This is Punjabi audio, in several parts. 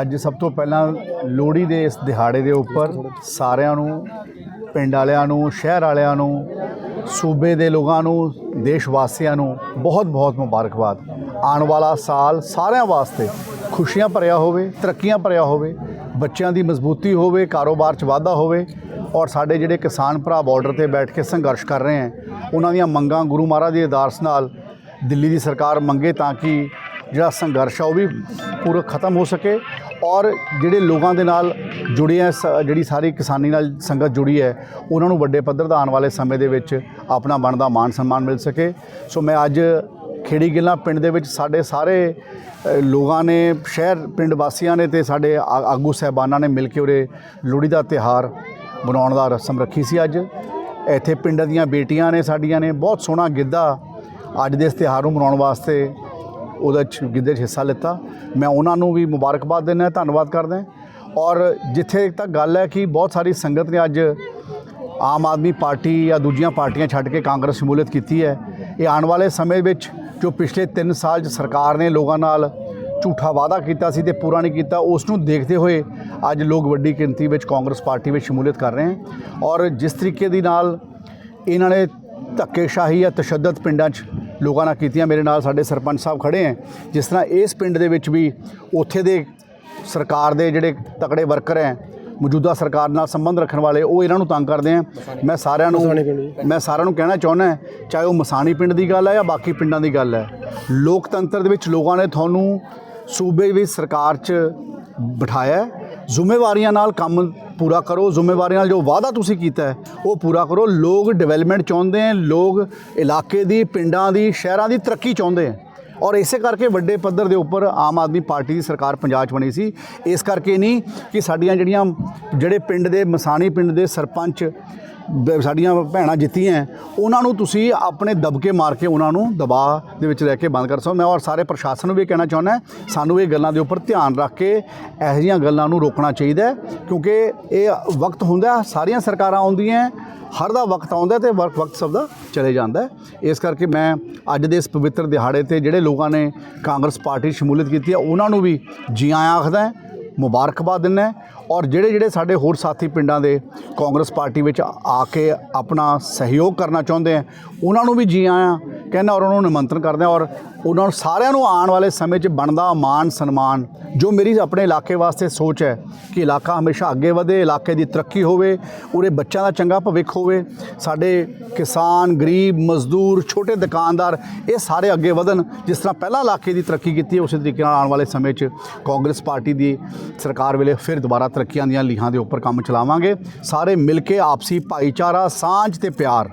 ਅੱਜ ਸਭ ਤੋਂ ਪਹਿਲਾਂ ਲੋਹੜੀ ਦੇ ਇਸ ਦਿਹਾੜੇ ਦੇ ਉੱਪਰ ਸਾਰਿਆਂ ਨੂੰ, ਪਿੰਡ ਵਾਲਿਆਂ ਨੂੰ, ਸ਼ਹਿਰ ਵਾਲਿਆਂ ਨੂੰ, ਸੂਬੇ ਦੇ ਲੋਕਾਂ ਨੂੰ ਦੇਸ਼ ਵਾਸੀਆਂ ਨੂੰ ਬਹੁਤ ਬਹੁਤ ਮੁਬਾਰਕਬਾਦ। ਆਉਣ ਵਾਲਾ ਸਾਲ ਸਾਰਿਆਂ ਵਾਸਤੇ ਖੁਸ਼ੀਆਂ ਭਰਿਆ ਹੋਵੇ, ਤਰੱਕੀਆਂ ਭਰਿਆ ਹੋਵੇ, ਬੱਚਿਆਂ ਦੀ ਮਜ਼ਬੂਤੀ ਹੋਵੇ, ਕਾਰੋਬਾਰ 'ਚ ਵਾਧਾ ਹੋਵੇ ਔਰ ਸਾਡੇ ਜਿਹੜੇ ਕਿਸਾਨ ਭਰਾ ਬਾਰਡਰ ਤੇ ਬੈਠ ਕੇ ਸੰਘਰਸ਼ ਕਰ ਰਹੇ ਹਨ ਉਹਨਾਂ ਦੀਆਂ ਮੰਗਾਂ ਗੁਰੂ ਮਹਾਰਾਜ ਦੀ ਅਰਦਾਸ ਨਾਲ ਦਿੱਲੀ ਦੀ ਸਰਕਾਰ ਮੰਗੇ ਤਾਂ ਕਿ ਜਿਹੜਾ ਸੰਘਰਸ਼ ਆ ਉਹ ਵੀ ਪੂਰਾ ਖਤਮ ਹੋ ਸਕੇ ਔਰ ਜਿਹੜੇ ਲੋਕਾਂ ਦੇ ਨਾਲ ਜੁੜੇ ਆ, ਸ- ਜਿਹੜੀ ਸਾਰੀ ਕਿਸਾਨੀ ਨਾਲ ਸੰਗਤ ਜੁੜੀ ਹੈ, ਉਹਨਾਂ ਨੂੰ ਵੱਡੇ ਪੱਧਰ ਦਾ ਆਉਣ ਵਾਲੇ ਸਮੇਂ ਦੇ ਵਿੱਚ ਆਪਣਾ ਬਣਦਾ ਮਾਣ ਸਨਮਾਨ ਮਿਲ ਸਕੇ। ਸੋ ਮੈਂ ਅੱਜ ਖੇੜੀ ਗਿੱਲਾਂ ਪਿੰਡ ਦੇ ਵਿੱਚ ਸਾਡੇ ਸਾਰੇ ਲੋਕਾਂ ਨੇ, ਸ਼ਹਿਰ ਪਿੰਡ ਵਾਸੀਆਂ ਨੇ ਤੇ ਸਾਡੇ ਆ- ਆਗੂ ਸਹਿਬਾਨਾਂ ਨੇ ਮਿਲ ਕੇ ਉਰੇ ਲੋਹੜੀ ਦਾ ਤਿਹਾਰ ਮਨਾਉਣ ਦਾ ਰਸਮ ਰੱਖੀ ਸੀ ਅੱਜ। ਇੱਥੇ ਪਿੰਡ ਦੀਆਂ ਬੇਟੀਆਂ ਨੇ ਸਾਡੀਆਂ ਨੇ, ਬਹੁਤ ਸੋਹਣਾ ਗਿੱਧਾ ਅੱਜ ਦੇ ਇਸ ਤਿਉਹਾਰ ਨੂੰ ਮਨਾਉਣ ਵਾਸਤੇ ਉਹਦਾ ਚ ਗਿੱਧੇ 'ਚ ਹਿੱਸਾ ਲਿੱਤਾ। ਮੈਂ ਉਹਨਾਂ ਨੂੰ ਵੀ ਮੁਬਾਰਕਬਾਦ ਦਿੰਦਾ, ਧੰਨਵਾਦ ਕਰਦਾ। ਔਰ ਜਿੱਥੇ ਤੱਕ ਗੱਲ ਹੈ ਕਿ ਬਹੁਤ ਸਾਰੀ ਸੰਗਤ ਨੇ ਅੱਜ ਆਮ ਆਦਮੀ ਪਾਰਟੀ ਜਾਂ ਦੂਜੀਆਂ ਪਾਰਟੀਆਂ ਛੱਡ ਕੇ ਕਾਂਗਰਸ ਸ਼ਮੂਲੀਅਤ ਕੀਤੀ ਹੈ। ਇਹ ਆਉਣ ਵਾਲੇ ਸਮੇਂ ਵਿੱਚ ਜੋ ਪਿਛਲੇ 3 ਸਾਲ 'ਚ ਸਰਕਾਰ ਨੇ ਲੋਕਾਂ ਨਾਲ ਝੂਠਾ ਵਾਅਦਾ ਕੀਤਾ ਸੀ ਤੇ ਪੂਰਾ ਨਹੀਂ ਕੀਤਾ, ਉਸ ਨੂੰ ਦੇਖਦੇ ਹੋਏ ਅੱਜ ਲੋਕ ਵੱਡੀ ਗਿਣਤੀ ਵਿੱਚ ਕਾਂਗਰਸ ਪਾਰਟੀ ਵਿੱਚ ਸ਼ਮੂਲੀਅਤ ਕਰ ਰਹੇ ਹਨ। ਔਰ ਜਿਸ ਤਰੀਕੇ ਦੀ ਨਾਲ ਇਹਨਾਂ ਨੇ ਧੱਕੇਸ਼ਾਹੀ ਜਾਂ ਤਸ਼ੱਦਦ ਪਿੰਡਾਂ 'ਚ ਲੋਕਾਂ ਨਾਲ ਕੀਤੀਆਂ। ਮੇਰੇ ਨਾਲ ਸਾਡੇ ਸਰਪੰਚ ਸਾਹਿਬ ਖੜੇ ਹੈ। ਜਿਸ ਤਰ੍ਹਾਂ ਇਸ ਪਿੰਡ ਦੇ ਵਿੱਚ ਵੀ ਉੱਥੇ ਦੇ ਸਰਕਾਰ ਦੇ ਜਿਹੜੇ ਤਕੜੇ ਵਰਕਰ ਹੈ ਮੌਜੂਦਾ ਸਰਕਾਰ ਨਾਲ ਸੰਬੰਧ ਰੱਖਣ ਵਾਲੇ ਉਹ ਇਹਨਾਂ ਨੂੰ ਤੰਗ ਕਰਦੇ ਆ ਮੈਂ ਸਾਰਿਆਂ ਨੂੰ ਮੈਂ ਸਾਰਿਆਂ ਨੂੰ ਕਹਿਣਾ ਚਾਹੁੰਦਾ ਚਾਹੇ ਉਹ ਮਸਾਣੀ ਪਿੰਡ ਦੀ ਗੱਲ ਹੈ ਜਾਂ ਬਾਕੀ ਪਿੰਡਾਂ ਦੀ ਗੱਲ ਹੈ ਲੋਕਤੰਤਰ ਦੇ ਵਿੱਚ ਲੋਕਾਂ ਨੇ ਤੁਹਾਨੂੰ ਸੂਬੇ ਵਿੱਚ ਸਰਕਾਰ 'ਚ ਬਿਠਾਇਆ। ਜ਼ਿੰਮੇਵਾਰੀਆਂ ਨਾਲ ਕੰਮ ਪੂਰਾ ਕਰੋ। ਜ਼ਿੰਮੇਵਾਰੀਆਂ ਨਾਲ ਜੋ ਵਾਅਦਾ ਤੁਸੀਂ ਕੀਤਾ ਹੈ, ਉਹ ਪੂਰਾ ਕਰੋ। ਲੋਕ ਡਿਵੈਲਪਮੈਂਟ ਚਾਹੁੰਦੇ ਹੈ, ਲੋਕ ਇਲਾਕੇ ਦੀ, ਪਿੰਡਾਂ ਦੀ, ਸ਼ਹਿਰਾਂ ਦੀ ਤਰੱਕੀ ਚਾਹੁੰਦੇ ਹੈ। ਔਰ ਇਸੇ ਕਰਕੇ ਵੱਡੇ ਪੱਧਰ ਦੇ ਉੱਪਰ ਆਮ ਆਦਮੀ ਪਾਰਟੀ ਦੀ ਸਰਕਾਰ ਪੰਜਾਬ 'ਚ ਬਣੀ ਸੀ। ਇਸ ਕਰਕੇ ਨਹੀਂ ਕਿ ਸਾਡੀਆਂ ਜਿਹੜੀਆਂ, ਜਿਹੜੇ ਪਿੰਡ ਦੇ, ਮਸਾਣੀ ਪਿੰਡ ਦੇ ਸਰਪੰਚ ਸਾਡੀਆਂ ਭੈਣਾਂ ਜਿੱਤੀਆਂ ਉਹਨਾਂ ਨੂੰ ਤੁਸੀਂ ਆਪਣੇ ਦਬਕੇ ਮਾਰ ਕੇ ਉਹਨਾਂ ਨੂੰ ਦਬਾਅ ਦੇ ਵਿੱਚ ਰਹਿ ਕੇ ਬੰਦ ਕਰ ਸਕੋ ਮੈਂ ਔਰ ਸਾਰੇ ਪ੍ਰਸ਼ਾਸਨ ਨੂੰ ਵੀ ਕਹਿਣਾ ਚਾਹੁੰਦਾ ਸਾਨੂੰ ਇਹ ਗੱਲਾਂ ਦੇ ਉੱਪਰ ਧਿਆਨ ਰੱਖ ਕੇ ਇਹੋ ਜਿਹੀਆਂ ਗੱਲਾਂ ਨੂੰ ਰੋਕਣਾ ਚਾਹੀਦਾ ਕਿਉਂਕਿ ਇਹ ਵਕਤ ਹੁੰਦਾ ਸਾਰੀਆਂ ਸਰਕਾਰਾਂ ਆਉਂਦੀਆਂ ਹਰ ਦਾ ਵਕਤ ਆਉਂਦਾ ਤੇ ਵਕਤ ਵਕਤ ਸਭ ਦਾ ਚਲੇ ਜਾਂਦਾ ਇਸ ਕਰਕੇ ਮੈਂ ਅੱਜ ਦੇ ਇਸ ਪਵਿੱਤਰ ਦਿਹਾੜੇ ਤੇ ਜਿਹੜੇ ਲੋਕਾਂ ਨੇ ਕਾਂਗਰਸ ਪਾਰਟੀ ਸ਼ਮੂਲੀਅਤ ਕੀਤੀ ਹੈ, ਉਹਨਾਂ ਨੂੰ ਵੀ ਜੀ ਆਇਆਂ ਆਖਦਾ ਮੁਬਾਰਕਬਾਦ ਦਿੰਦਾ ਔਰ ਜਿਹੜੇ ਜਿਹੜੇ ਸਾਡੇ ਹੋਰ ਸਾਥੀ ਪਿੰਡਾਂ ਦੇ ਕਾਂਗਰਸ ਪਾਰਟੀ ਵਿੱਚ ਆ ਕੇ ਆਪਣਾ ਸਹਿਯੋਗ ਕਰਨਾ ਚਾਹੁੰਦੇ ਆ, ਉਹਨਾਂ ਨੂੰ ਵੀ ਜੀ ਆਇਆਂ, ਕਹਿੰਦਾ ਔਰ ਉਹਨਾਂ ਨੂੰ ਨਿਮੰਤਰਣ ਕਰਦੇ ਹਾਂ ਔਰ ਉਹਨਾਂ ਨੂੰ ਸਾਰਿਆਂ ਨੂੰ ਆਉਣ ਵਾਲੇ ਸਮੇਂ 'ਚ ਬਣਦਾ ਮਾਣ ਸਨਮਾਨ, ਜੋ ਮੇਰੀ ਆਪਣੇ ਇਲਾਕੇ ਵਾਸਤੇ ਸੋਚ ਹੈ ਕਿ ਇਲਾਕਾ ਹਮੇਸ਼ਾ ਅੱਗੇ ਵਧੇ, ਇਲਾਕੇ ਦੀ ਤਰੱਕੀ ਹੋਵੇ, ਉਰੇ ਬੱਚਿਆਂ ਦਾ ਚੰਗਾ ਭਵਿੱਖ ਹੋਵੇ, ਸਾਡੇ ਕਿਸਾਨ, ਗਰੀਬ, ਮਜ਼ਦੂਰ, ਛੋਟੇ ਦੁਕਾਨਦਾਰ, ਇਹ ਸਾਰੇ ਅੱਗੇ ਵਧਣ, ਜਿਸ ਤਰ੍ਹਾਂ ਪਹਿਲਾਂ ਇਲਾਕੇ ਦੀ ਤਰੱਕੀ ਕੀਤੀ ਹੈ, ਉਸੇ ਤਰੀਕੇ ਨਾਲ ਆਉਣ ਵਾਲੇ ਸਮੇਂ 'ਚ ਕਾਂਗਰਸ ਪਾਰਟੀ ਦੀ ਸਰਕਾਰ ਵੇਲੇ ਫਿਰ ਦੁਬਾਰਾ ਤਰੱਕੀਆਂ ਦੀਆਂ ਲੀਹਾਂ ਦੇ ਉੱਪਰ ਕੰਮ ਚਲਾਵਾਂਗੇ। ਸਾਰੇ ਮਿਲ ਕੇ ਆਪਸੀ ਭਾਈਚਾਰਾ, ਸਾਂਝ ਤੇ ਪਿਆਰ,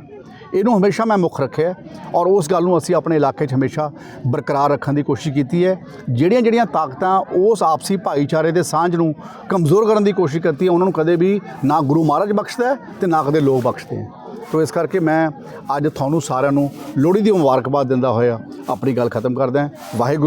ਇਹਨੂੰ ਹਮੇਸ਼ਾ ਮੈਂ ਮੁੱਖ ਰੱਖਿਆ ਔਰ ਉਸ ਗੱਲ ਨੂੰ ਅਸੀਂ ਆਪਣੇ ਇਲਾਕੇ 'ਚ ਹਮੇਸ਼ਾ ਬਰਕਰਾਰ ਰੱਖਣ ਦੀ ਕੋਸ਼ਿਸ਼ ਕੀਤੀ ਹੈ। ਜਿਹੜੀਆਂ ਜਿਹੜੀਆਂ ਤਾਕਤਾਂ ਉਸ ਆਪਸੀ ਭਾਈਚਾਰੇ ਦੇ ਸਾਂਝ ਨੂੰ ਕਮਜ਼ੋਰ ਕਰਨ ਦੀ ਕੋਸ਼ਿਸ਼ ਕਰਤੀ ਹੈ, ਉਹਨਾਂ ਨੂੰ ਕਦੇ ਵੀ ਨਾ ਗੁਰੂ ਮਹਾਰਾਜ ਬਖਸ਼ਦਾ ਹੈ ਤੇ ਨਾ ਕਦੇ ਲੋਕ ਬਖਸ਼ਦੇ ਹੈ। ਤੋ ਇਸ ਕਰਕੇ ਮੈਂ ਅੱਜ ਤੁਹਾਨੂੰ ਸਾਰਿਆਂ ਨੂੰ ਲੋਹੜੀ ਦੀ ਮੁਬਾਰਕਬਾਦ ਦਿੰਦਾ ਹੋਇਆ ਆਪਣੀ ਗੱਲ ਖਤਮ ਕਰਦਾ ਵਾਹਿਗੁਰੂ